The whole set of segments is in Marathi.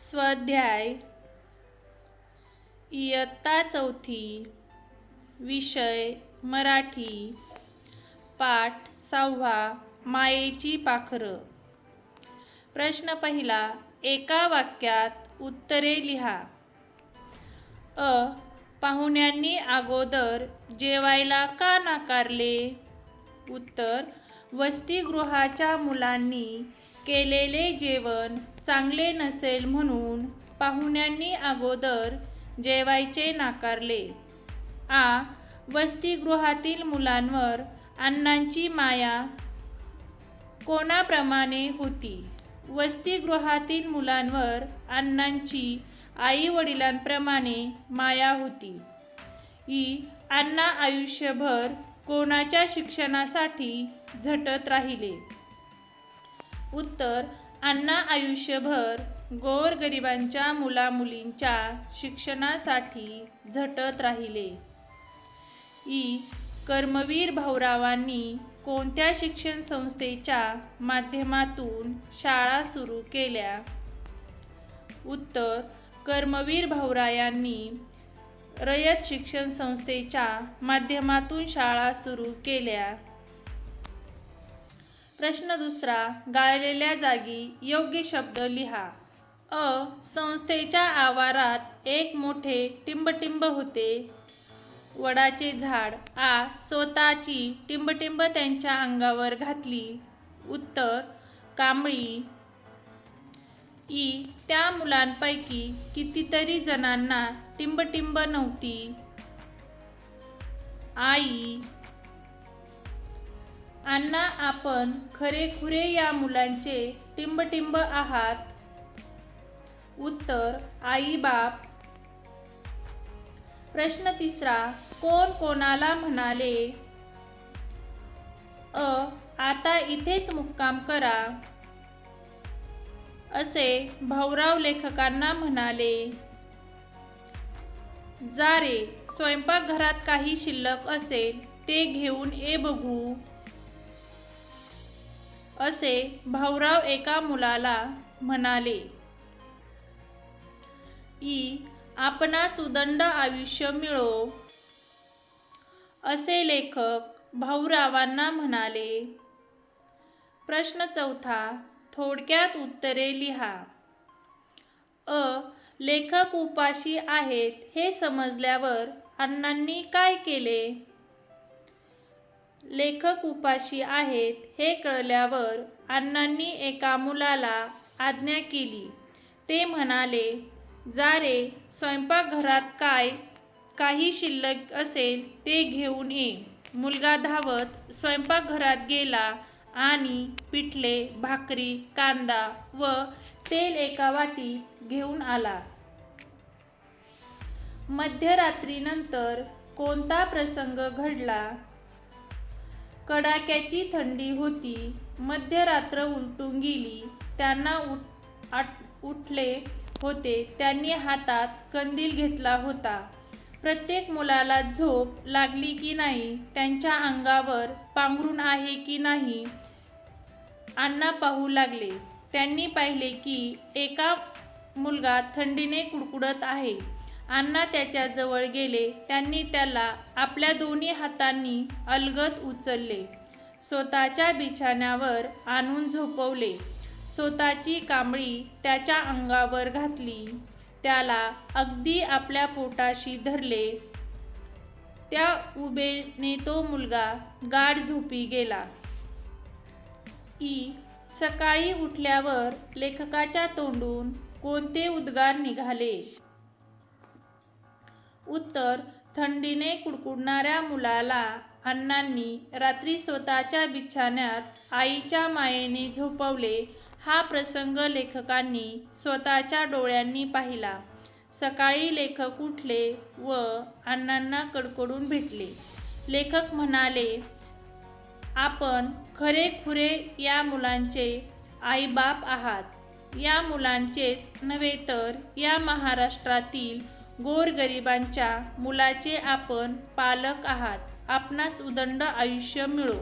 स्वाध्याय. इयत्ता चौथी. विषय मराठी. पाठ सहावा. मायेची पाखरं. प्रश्न पहिला. एका वाक्यात उत्तरे लिहा. अ. पाहुण्यांनी अगोदर जेवायला का नाकारले? उत्तर. वसतिगृहाच्या मुलांनी केलेले जेवण चांगले नसेल म्हणून पाहुण्यांनी अगोदर जेवायचे नाकारले. आ वसतिगृहातील मुलांवर अण्णांची माया कोणाप्रमाणे होती? वसतिगृहातील मुलांवर अण्णांची आई वडिलांप्रमाणे माया होती. ही अण्णा आयुष्यभर कोणाच्या शिक्षणासाठी झटत राहिले? उत्तर अण्णा आयुष्यभर गोरगरिबांच्या मुलामुलींच्या शिक्षणासाठी झटत राहिले. ई. कर्मवीर भाऊरावांनी कोणत्या शिक्षण संस्थेच्या माध्यमातून शाळा सुरू केल्या? उत्तर कर्मवीर भाऊरायांनी रयत शिक्षण संस्थेच्या माध्यमातून शाळा सुरू केल्या. प्रश्न दुसरा गाळलेल्या जागी योग्य शब्द लिहा. अ संस्थेच्या आवारात एक मोठे टिंबटिंब होते. वडाचे झाड आ स्वतःची टिंबटिंब त्यांच्या अंगावर घातली. उत्तर कांबळी. ई त्या मुलांपैकी कितीतरी जणांना टिंबटिंब नव्हती. आई अण्णा आपण खरेखुरे या मुलांचे टिंबटिंब आहात. उत्तर आई बाप प्रश्न तिसरा कोण कोणाला म्हणाले? अ आता इथेच मुक्काम करा. असे भाऊराव लेखकांना म्हणाले. जा रे स्वयंपाकघरात काही शिल्लक असेल ते घेऊन ये बघू. असे भाऊराव एका मुलाला म्हणाले ई आपणा सुदंड आयुष्य मिळो. असे लेखक भाऊरावांना म्हणाले प्रश्न चौथा थोडक्यात उत्तरे लिहा. अ लेखक उपाशी आहेत हे समजल्यावर अण्णांनी काय केले? लेखक उपाशी आहेत हे कळल्यावर अण्णांनी एका मुलाला आज्ञा केली. ते म्हणाले जा रे स्वयंपाकघरात काय काही शिल्लक असेल ते घेऊन ये. मुलगा धावत स्वयंपाकघरात गेला आणि पिठले भाकरी कांदा व तेल एका वाटी घेऊन आला. मध्यरात्रीनंतर कोणता प्रसंग घडला? कडाक्याची थंडी होती. मध्यरात्र उलटून गेली. त्यांना उठ आट उठले होते. त्यांनी हातात कंदील घेतला होता. प्रत्येक मुलाला झोप लागली की नाही त्यांच्या अंगावर पांघरून आहे की नाही अण्णा पाहू लागले. त्यांनी पाहिले की एका मुलगा थंडीने कुडकुडत आहे. अण्णा त्याच्याजवळ गेले. त्यांनी त्याला आपल्या दोन्ही हातांनी अलगत उचलले. स्वतःच्या बिछाण्यावर आणून झोपवले. स्वतःची कांबळी त्याच्या अंगावर घातली. त्याला अगदी आपल्या पोटाशी धरले. त्या उभेने तो मुलगा गाढ झोपी गेला. ई सकाळी उठल्यावर लेखकाच्या तोंडून कोणते उद्गार निघाले? उत्तर थंडीने कुडकुडणाऱ्या मुलाला अण्णांनी रात्री स्वतःच्या बिछाण्यात आईच्या मायेने झोपवले. हा प्रसंग लेखकांनी स्वतःच्या डोळ्यांनी पाहिला. सकाळी लेखक उठले व अण्णांना कडकडून भेटले. लेखक म्हणाले आपण खरेखुरे या मुलांचे आईबाप आहात. या मुलांचेच नव्हे तर या महाराष्ट्रातील गोरगरिबांच्या मुलाचे आपण पालक आहात. आपणास उदंड आयुष्य मिळो.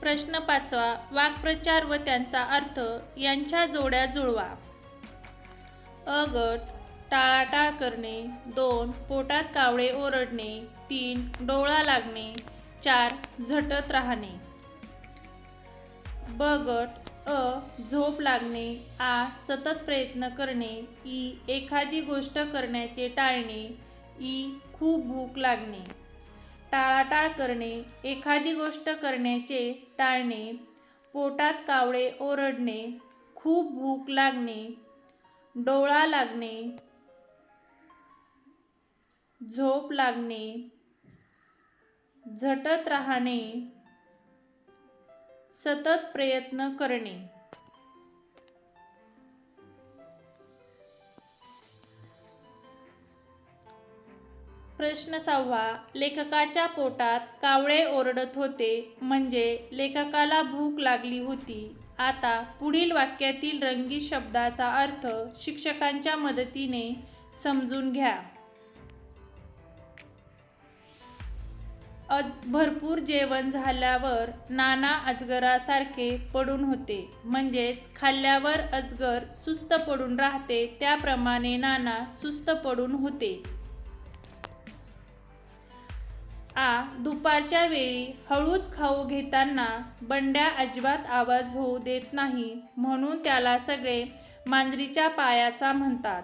प्रश्न पाचवा वाक्प्रचार व त्यांचा अर्थ यांच्या जोड्या जुळवा. अ गट टाळाटाळ करणे दोन पोटात कावळे ओरडणे तीन डोळा लागणे चार झटत राहणे. ब गट अ झोप लागणे आ सतत प्रयत्न करणे ई एखादी गोष्ट करण्याचे टाळणे ई खूप भूक लागणे. टाळाटाळ करणे एखादी गोष्ट करण्याचे टाळणे पोटात कावळे ओरडणे खूप भूक लागणे डोळा लागणे झोप लागणे झटत राहणे सतत प्रयत्न करणे. प्रश्न सहावा लेखकाच्या पोटात कावळे ओरडत होते म्हणजे लेखकाला भूक लागली होती. आता पुढील वाक्यातील रंगीत शब्दाचा अर्थ शिक्षकांच्या मदतीने समजून घ्या. अज भरपूर जेवण झाल्यावर नाना अजगरासारखे पडून होते. म्हणजेच खाल्ल्यावर अजगर सुस्त पडून राहते त्याप्रमाणे नाना सुस्त पडून होते. आ दुपारच्या वेळी हळूच खाऊ घेताना बंड्या अजिबात आवाज होऊ देत नाही म्हणून त्याला सगळे मांजरीच्या पायाचा म्हणतात.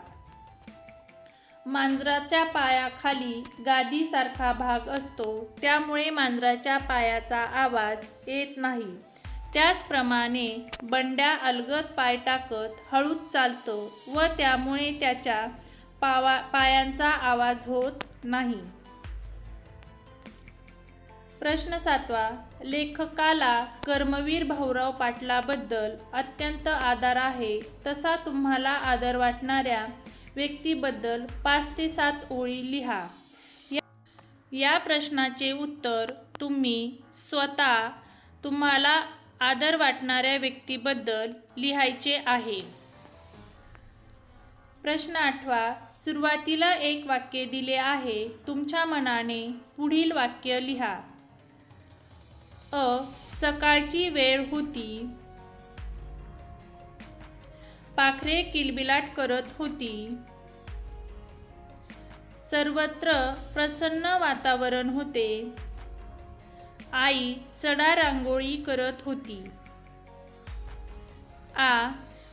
मांजराच्या पायाखाली गादीसारखा भाग असतो. त्यामुळे मांजराच्या पायाचा आवाज येत नाही. त्याचप्रमाणे बंड्या अलगद पाय टाकत हळूच चालतो व त्यामुळे त्याच्या पावा पायांचा आवाज होत नाही. प्रश्न सातवा. लेखकाला कर्मवीर भाऊराव पाटलाबद्दल अत्यंत आदर आहे. तसा तुम्हाला आदर वाटणाऱ्या व्यक्तीबद्दल पाच ते सात ओळी लिहा. या प्रश्नाचे उत्तर तुम्ही स्वतः तुम्हाला आदर वाटणाऱ्या व्यक्तीबद्दल लिहायचे आहे. प्रश्न आठवा सुरुवातीला एक वाक्य दिले आहे तुमच्या मनाने पुढील वाक्य लिहा. अ सकाळची वेळ होती. पाखरे किलबिलाट करत होती. सर्वत्र प्रसन्न वातावरण होते. आई सडा रांगोळी करत होती. आ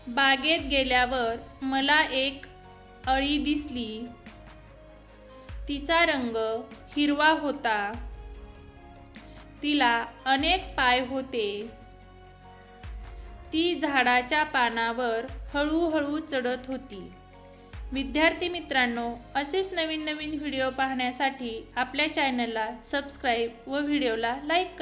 बागेत गेल्यावर मला एक अळी दिसली. तिचा रंग हिरवा होता. तिला अनेक पाय होते. ती झाडाच्या पानावर हळूहळू चढत होती. विद्यार्थी मित्रांनो असेच नवीन नवीन व्हिडिओ पाहण्यासाठी आपल्या चॅनलला सबस्क्राईब व व्हिडिओला लाईक करा.